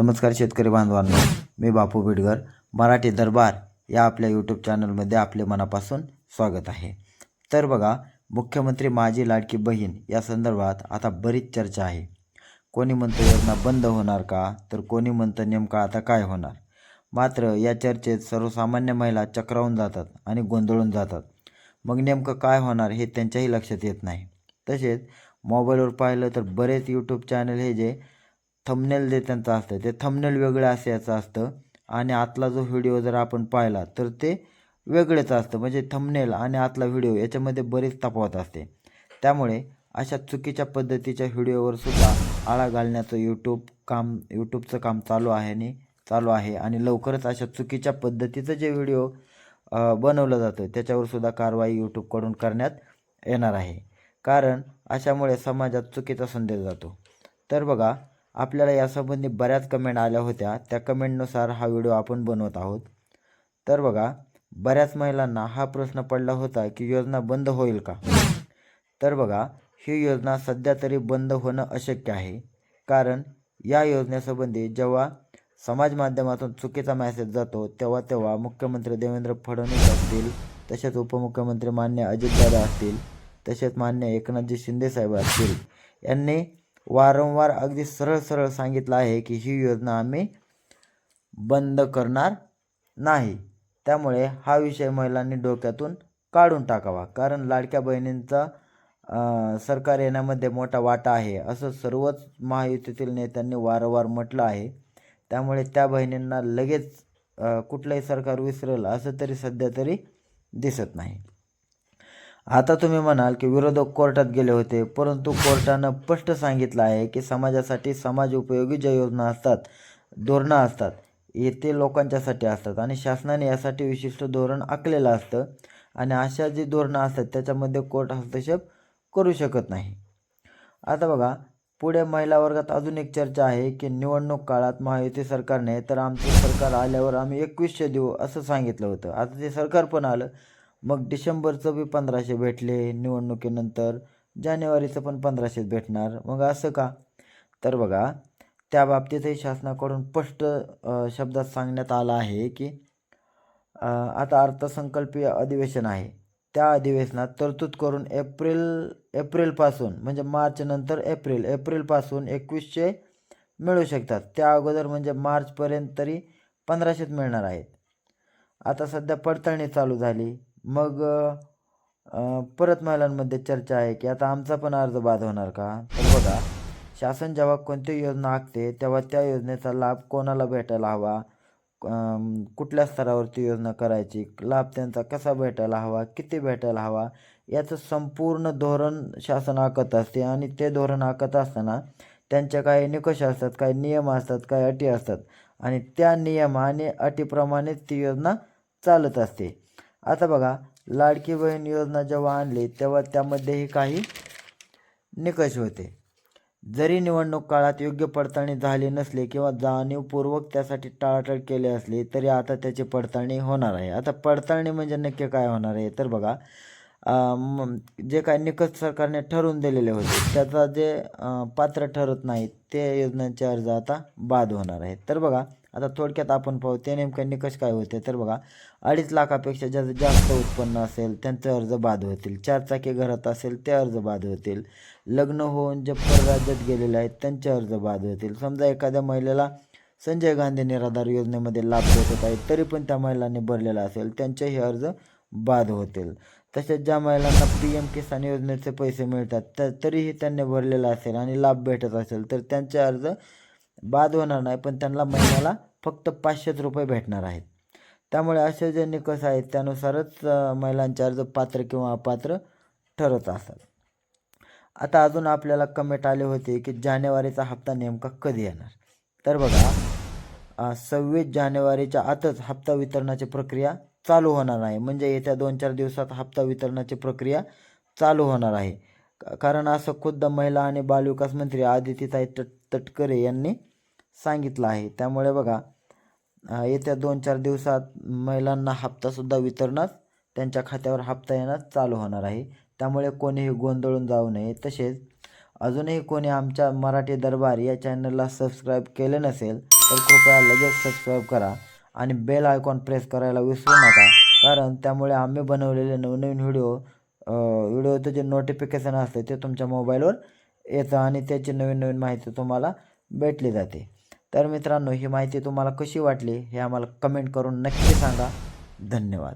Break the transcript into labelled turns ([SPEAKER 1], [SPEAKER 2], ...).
[SPEAKER 1] नमस्कार शेतकरी बांधवांनो मी बापू बिडगर मराठी दरबार या आपल्या यूट्यूब चॅनलमध्ये आपले मनापासून स्वागत आहे. तर बघा मुख्यमंत्री माझी लाडकी बहीण या संदर्भात आता बरीच चर्चा आहे. कोणी म्हणतं योजना बंद होणार का? तर कोणी म्हणतं नेमकं आता काय होणार? मात्र या चर्चेत सर्वसामान्य महिला चक्रावून जातात आणि गोंधळून जातात. मग नेमकं काय होणार हे त्यांच्याही लक्षात येत नाही. तसेच मोबाईलवर पाहिलं तर बरेच यूट्यूब चॅनल हे जे थंबनेल जे त्यांचं असतं. ते थंबनेल वेगळं असायचं असतं. आणि आतला जो व्हिडिओ जर आपण पाहिला तर ते वेगळेच असतं. म्हणजे थंबनेल आणि आतला व्हिडिओ याच्यामध्ये बरीच तफावत असते. त्यामुळे अशा चुकीच्या पद्धतीच्या व्हिडिओवर सुद्धा आळा घालण्याचं यूट्यूब काम यूट्यूबचं काम चालू आहे आणि चालू आहे. आणि लवकरच अशा चुकीच्या पद्धतीचं जे व्हिडिओ बनवलं जातं त्याच्यावर सुद्धा कारवाई यूट्यूबकडून करण्यात येणार आहे. कारण अशामुळे समाजात चुकीचा संदेश जातो. तर बघा आपल्याला यासंबंधी बऱ्याच कमेंट आल्या होत्या. त्या कमेंटनुसार हा व्हिडिओ आपण बनवत आहोत. तर बघा बऱ्याच महिलांना हा प्रश्न पडला होता की योजना बंद होईल का? तर बघा ही योजना सध्या तरी बंद होणं अशक्य आहे. कारण या योजनेसंबंधी जेव्हा समाज माध्यमातून चुकीचा मेसेज जातो तेव्हा तेव्हा मुख्यमंत्री देवेंद्र फडणवीस असतील तसेच उपमुख्यमंत्री मान्य अजितदादा असतील तसेच मान्य एकनाथजी शिंदेसाहेब असतील यांनी वारंवार अगदी सरळ सरळ सांगितलं आहे की ही योजना आम्ही बंद करणार नाही. त्यामुळे हा विषय महिलांनी डोक्यातून काढून टाकावा. कारण लाडक्या बहिणींचा सरकार येण्यामध्ये मोठा वाटा आहे. असं सर्वच महायुतीतील नेत्यांनी वारंवार म्हटलं आहे. त्यामुळे त्या बहिणींना लगेच कुठलंही सरकार विसरेल असं तरी सध्या तरी दिसत नाही. आता तुम्ही म्हणाल की विरोधक कोर्टात गेले होते परंतु कोर्टानं स्पष्ट सांगितलं आहे की समाजासाठी समाज उपयोगी ज्या योजना असतात धोरणं असतात हे ते लोकांच्यासाठी असतात आणि शासनाने यासाठी विशिष्ट धोरण आखलेलं असतं आणि अशा जी धोरणं असतात त्याच्यामध्ये कोर्ट हस्तक्षेप करू शकत नाही. आता बघा पुढे महिला वर्गात अजून एक चर्चा आहे की निवडणूक काळात महायुती सरकारने तर आमचं सरकार आल्यावर आम्ही एकवीसशे देऊ असं सांगितलं होतं. आता ते सरकार पण आलं मग डिसेंबरचं बी पंधराशे भेटले निवडणुकीनंतर जानेवारीचं पण पंधराशेच भेटणार. मग असं का? तर बघा त्या बाबतीतही शासनाकडून स्पष्ट शब्दात सांगण्यात आलं आहे की आता अर्थसंकल्पीय अधिवेशन आहे. त्या अधिवेशनात तरतूद करून एप्रिल एप्रिलपासून म्हणजे मार्चनंतर एप्रिल एप्रिलपासून एकवीसशे मिळू शकतात. त्या अगोदर म्हणजे मार्चपर्यंत तरी पंधराशेच मिळणार आहेत. आता सध्या पडताळणी चालू झाली. मग परत महिलांमध्ये चर्चा आहे की आता आमचा पण अर्ज बाद होणार का? तर बघा शासन जेव्हा कोणती योजना आखते तेव्हा त्या योजनेचा लाभ कोणाला भेटायला हवा? कुठल्या स्तरावरती योजना करायची? लाभ त्यांचा कसा भेटायला हवा? किती भेटायला हवा? याचं संपूर्ण धोरण शासन आखत असते आणि ते धोरण आखत असताना त्यांच्या काही निकष असतात काही नियम असतात काही अटी असतात. आणि त्या नियम आणि अटीप्रमाणेच ती योजना चालत असते. आता बघा लाडकी बहीण योजना जेव्हा आणली तेव्हा त्यामध्येही काही निकष होते. जरी निवडणूक काळात योग्य पडताळणी झाली नसली किंवा जाणीवपूर्वक त्यासाठी टाळाटाळ केली असली तरी आता त्याची पडताळणी होणार आहे. आता पडताळणी म्हणजे नक्की काय होणार आहे? तर बघा जे काय निकष सरकारने ठरवून दिलेले होते त्याचा जे पात्र ठरत नाहीत ते योजनांचे अर्ज आता बाद होणार आहेत. तर बघा आता थोडक्यात आपण पाहू ते नेमकं निकष काय होते? तर बघा अडीच लाखापेक्षा ज्याचं जास्त उत्पन्न असेल त्यांचे अर्ज बाद होतील. चारचाकी घरात असेल ते अर्ज बाद होतील. लग्न होऊन जे परराज्यात गेलेले आहेत त्यांचे अर्ज बाद होतील. समजा एखाद्या महिलेला संजय गांधी निराधार योजनेमध्ये लाभ भेटत आहे तरी पण त्या महिलांनी भरलेला असेल त्यांचेही अर्ज बाद होतील. तसेच ज्या महिलांना पी एम किसान योजनेचे पैसे मिळतात तर तरीही त्यांनी भरलेला असेल आणि लाभ भेटत असेल तर त्यांचे अर्ज बाद होणार नाही पण त्यांना महिन्याला फक्त पाचशेच रुपये भेटणार आहेत. त्यामुळे असे जे निकष आहेत त्यानुसारच महिलांचे अर्ज पात्र किंवा अपात्र ठरत असतात. आता अजून आपल्याला कमेंट आले होते की जानेवारीचा हप्ता नेमका कधी येणार? तर बघा सव्वीस जानेवारीच्या आतच हप्ता वितरणाची प्रक्रिया चालू होणार आहे. म्हणजे येत्या दोन चार दिवसात हप्ता वितरणाची प्रक्रिया चालू होणार आहे. कारण असं खुद्द महिला आणि बालविकास मंत्री आदितीताई तट तटकरे यांनी सांगितलं आहे. त्यामुळे बघा येत्या दोन चार दिवसात महिलांना हप्तासुद्धा वितरणात त्यांच्या खात्यावर हप्ता येणं चालू होणार आहे. त्यामुळे कोणीही गोंधळून जाऊ नये. तसेच अजूनही कोणी आमच्या मराठी दरबार या चॅनलला सबस्क्राईब केले नसेल तर कृपया लगेच सबस्क्राईब करा आणि बेल आयकॉन प्रेस करायला विसरू नका कारण त्यामुळे आम्ही बनवलेले नवनवीन व्हिडिओ व्हिडिओचं जे नोटिफिकेशन असते ते तुमच्या मोबाईलवर येतं आणि त्याची नवीन नवीन माहिती तुम्हाला भेटली जाते. तर मित्रांनो ही माहिती तुम्हाला कशी वाटली हे आम्हाला कमेंट करून नक्की सांगा. धन्यवाद.